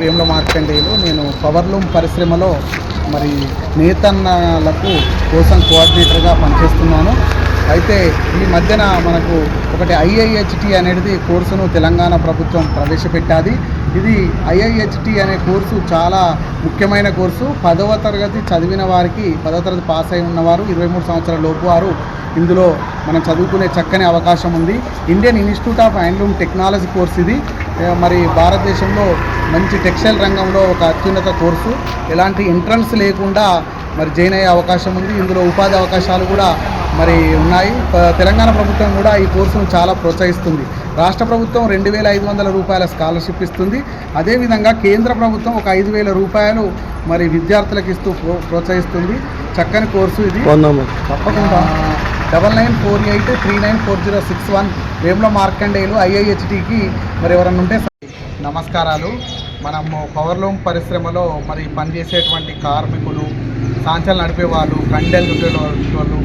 వేముల మార్కండేయులు. నేను పవర్లూమ్ పరిశ్రమలో మరి నేతన్నలకు కోసం కోఆర్డినేటర్గా పనిచేస్తున్నాను. అయితే ఈ మధ్యన మనకు ఒకటి ఐఐహెచ్టి అనేది కోర్సును తెలంగాణ ప్రభుత్వం ప్రవేశపెట్టాది. ఇది ఐఐహెచ్టి అనే కోర్సు చాలా ముఖ్యమైన కోర్సు. పదవ తరగతి చదివిన వారికి పదవ తరగతి పాస్ అయి ఉన్నవారు ఇరవై మూడు సంవత్సరాల లోపు వారు ఇందులో మనం చదువుకునే చక్కని అవకాశం ఉంది. Indian Institute of Handloom Technology course ఇది. మరి భారతదేశంలో మంచి టెక్స్టైల్ రంగంలో ఒక అత్యున్నత కోర్సు. ఎలాంటి ఎంట్రన్స్ లేకుండా మరి జాయిన్ అయ్యే అవకాశం ఉంది. ఇందులో ఉపాధి అవకాశాలు కూడా మరి ఉన్నాయి. తెలంగాణ ప్రభుత్వం కూడా ఈ కోర్సును చాలా ప్రోత్సహిస్తుంది. రాష్ట్ర ప్రభుత్వం రెండు వేల ఐదు వందల రూపాయల స్కాలర్షిప్ ఇస్తుంది. అదేవిధంగా కేంద్ర ప్రభుత్వం ఒక ఐదు వేల రూపాయలు మరి విద్యార్థులకు ఇస్తూ ప్రో- ప్రోత్సహిస్తుంది. చక్కని కోర్సు ఇది. తప్పకుండా. Double nine four eight three nine four zero six one Vemula Markandeyulu ఐఐహెచ్టికి మరి ఎవరన్నా ఉంటే నమస్కారాలు. మనము పవర్లూమ్ పరిశ్రమలో మరి పనిచేసేటువంటి కార్మికులు సాంచలు నడిపే వాళ్ళు కండెలు వాళ్ళు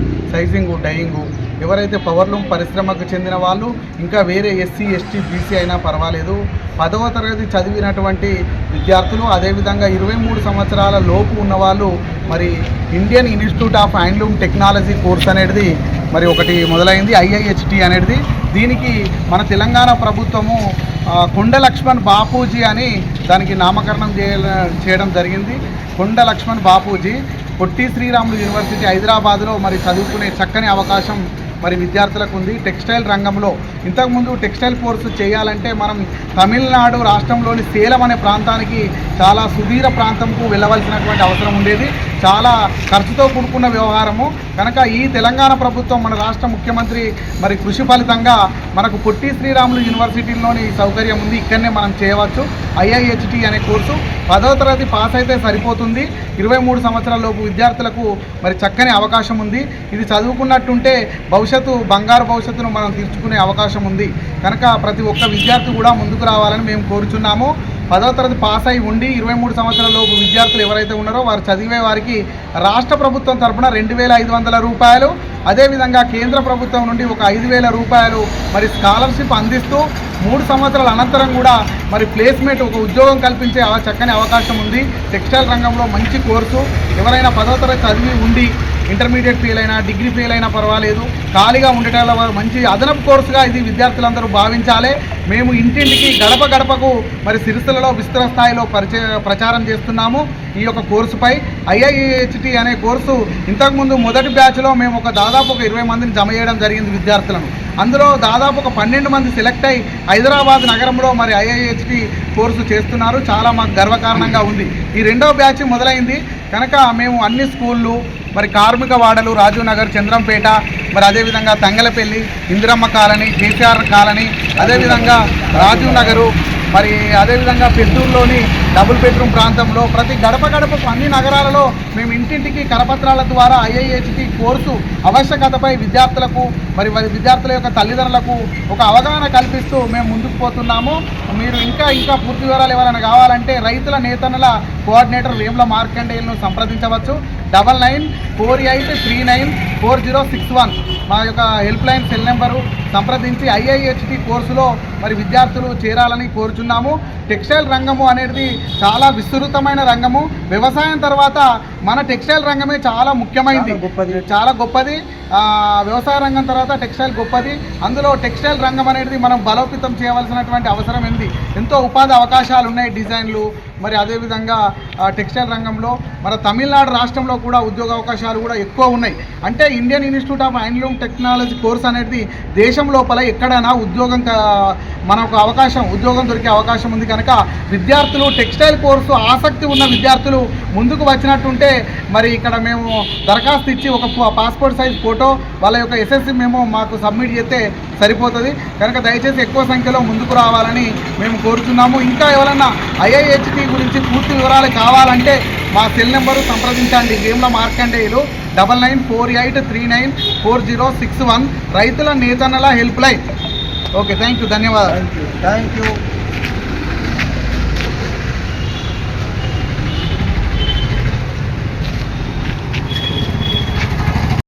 రైజింగ్ డయింగు. ఎవరైతే పవర్లూమ్ పరిశ్రమకు చెందిన వాళ్ళు ఇంకా వేరే ఎస్సీ ఎస్టీ బీసీ అయినా పర్వాలేదు. పదవ తరగతి చదివినటువంటి విద్యార్థులు అదేవిధంగా ఇరవై మూడు సంవత్సరాల లోపు ఉన్నవాళ్ళు మరి Indian Institute of Handloom Technology course అనేది మరి ఒకటి మొదలైంది ఐఐహెచ్టి అనేది. దీనికి మన తెలంగాణ ప్రభుత్వము కొండ లక్ష్మణ్ బాపూజీ అని దానికి నామకరణం చేయ చేయడం జరిగింది. కొండ లక్ష్మణ్ బాపూజీ. పొట్టి శ్రీరాములు యూనివర్సిటీ హైదరాబాద్లో మరి చదువుకునే చక్కని అవకాశం మరి విద్యార్థులకు ఉంది. టెక్స్టైల్ రంగంలో ఇంతకుముందు టెక్స్టైల్ కోర్సు చేయాలంటే మనం తమిళనాడు రాష్ట్రంలోని సేలం అనే ప్రాంతానికి చాలా సుదీర ప్రాంతంకు వెళ్ళవలసినటువంటి అవసరం ఉండేది. చాలా ఖర్చుతో కూడుకున్న వ్యవహారము. కనుక ఈ తెలంగాణ ప్రభుత్వం మన రాష్ట్ర ముఖ్యమంత్రి మరి కృషి ఫలితంగా మనకు పొట్టి శ్రీరాములు యూనివర్సిటీలోని ఈ సౌకర్యం ఉంది. ఇక్కడనే మనం చేయవచ్చు. ఐఐహెచ్టి అనే కోర్సు పదవ తరగతి పాస్ అయితే సరిపోతుంది. ఇరవై మూడు సంవత్సరాలలోపు విద్యార్థులకు మరి చక్కని అవకాశం ఉంది. ఇది చదువుకున్నట్టుంటే భవిష్యత్తు బంగారు భవిష్యత్తును మనం తీర్చుకునే అవకాశం ఉంది. కనుక ప్రతి ఒక్క విద్యార్థి కూడా ముందుకు రావాలని మేము కోరుచున్నాము. పదవ తరగతి పాస్ అయి ఉండి ఇరవై మూడు సంవత్సరాల లోపు విద్యార్థులు ఎవరైతే ఉన్నారో వారు చదివే వారికి రాష్ట్ర ప్రభుత్వం తరఫున రెండు వేల ఐదు వందల రూపాయలు అదేవిధంగా కేంద్ర ప్రభుత్వం నుండి ఒక ఐదు వేల రూపాయలు మరి స్కాలర్షిప్ అందిస్తూ మూడు సంవత్సరాల అనంతరం కూడా మరి ప్లేస్మెంట్ ఒక ఉద్యోగం కల్పించే చక్కని అవకాశం ఉంది. టెక్స్టైల్ రంగంలో మంచి కోర్సు. ఎవరైనా పదో తరగతి చదివి ఉండి ఇంటర్మీడియట్ ఫెయిల్ అయినా డిగ్రీ ఫెయిల్ అయినా పర్వాలేదు. ఖాళీగా ఉండటం వారు మంచి అదనపు కోర్సుగా ఇది విద్యార్థులందరూ భావించాలి. మేము ఇంటింటికి గడప గడపకు మరి సిరిసలలో విస్తృత స్థాయిలో పరిచయ ప్రచారం చేస్తున్నాము. ఈ యొక్క కోర్సుపై ఐఐహెచ్టి అనే కోర్సు ఇంతకుముందు మొదటి బ్యాచ్లో మేము ఒక దాదాపు ఒక ఇరవై మందిని జమ చేయడం జరిగింది విద్యార్థులను. అందులో దాదాపు ఒక పన్నెండు మంది సెలెక్ట్ అయి హైదరాబాద్ నగరంలో మరి ఐఐహెచ్టి కోర్సు చేస్తున్నారు. చాలా మాకు గర్వకారణంగా ఉంది. ఈ రెండవ బ్యాచ్ మొదలైంది. కనుక మేము అన్ని స్కూళ్ళు మరి కార్మిక వాడలు రాజీవ్ నగర్ చంద్రంపేట మరి అదేవిధంగా Thangallapalli Indiramma colony KCR colony అదేవిధంగా రాజీవ్ నగరు మరి అదేవిధంగా పెద్దూరులోని డబుల్ బెడ్రూమ్ ప్రాంతంలో ప్రతి గడప గడపకు అన్ని నగరాలలో మేము ఇంటింటికి కరపత్రాల ద్వారా ఐఐహెచ్టి కోర్సు ఆవశ్యకతపై విద్యార్థులకు మరి విద్యార్థుల యొక్క తల్లిదండ్రులకు ఒక అవగాహన కల్పిస్తూ మేము ముందుకు పోతున్నాము. మీరు ఇంకా ఇంకా పూర్తి వివరాలు ఎవరైనా కావాలంటే రైతుల నేతనుల కోఆర్డినేటర్ వేముల మార్కండేయులను సంప్రదించవచ్చు. Double nine four eight three nine four zero six one. మా యొక్క హెల్ప్ లైన్ సెల్ నెంబరు సంప్రదించి ఐఐహెచ్టి కోర్సులో మరి విద్యార్థులు చేరాలని కోరుచున్నాము. టెక్స్టైల్ రంగము అనేది చాలా విస్తృతమైన రంగము. వ్యవసాయం తర్వాత మన టెక్స్టైల్ రంగమే చాలా ముఖ్యమైనది చాలా గొప్పది. చాలా గొప్పది. వ్యవసాయ రంగం తర్వాత టెక్స్టైల్ గొప్పది. అందులో టెక్స్టైల్ రంగం అనేది మనం బలోపేతం చేయవలసినటువంటి అవసరం ఉంది. ఎంతో ఉపాధి అవకాశాలు ఉన్నాయి డిజైన్లు. మరి అదేవిధంగా టెక్స్టైల్ రంగంలో మన తమిళనాడు రాష్ట్రంలో కూడా ఉద్యోగ అవకాశాలు కూడా ఎక్కువ ఉన్నాయి. అంటే Indian Institute of Handloom Technology course అనేది దేశం లోపల ఎక్కడైనా ఉద్యోగం మనకు అవకాశం ఉద్యోగం దొరికే అవకాశం ఉంది కనుక విద్యార్థులు టెక్స్టైల్ కోర్సు ఆసక్తి ఉన్న విద్యార్థులు ముందుకు వచ్చినట్టుంటే మరి ఇక్కడ మేము దరఖాస్తు ఇచ్చి ఒక పాస్పోర్ట్ సైజ్ ఫోటో వాళ్ళ యొక్క ఎస్ఎస్సి మేము మాకు సబ్మిట్ చేస్తే సరిపోతుంది. కనుక దయచేసి ఎక్కువ సంఖ్యలో ముందుకు రావాలని మేము కోరుతున్నాము ఇంకా ఎవరన్నా ఐఐహెచ్టి గురించి పూర్తి వివరాలు కావాలంటే మా సెల్ నెంబరు సంప్రదించండి. గేమ్లో Markandeyulu double nine four eight three nine four zero six one. రైతుల నేతన్నల help line. Okay thank you ధన్యవాదాలు. Thank you thank you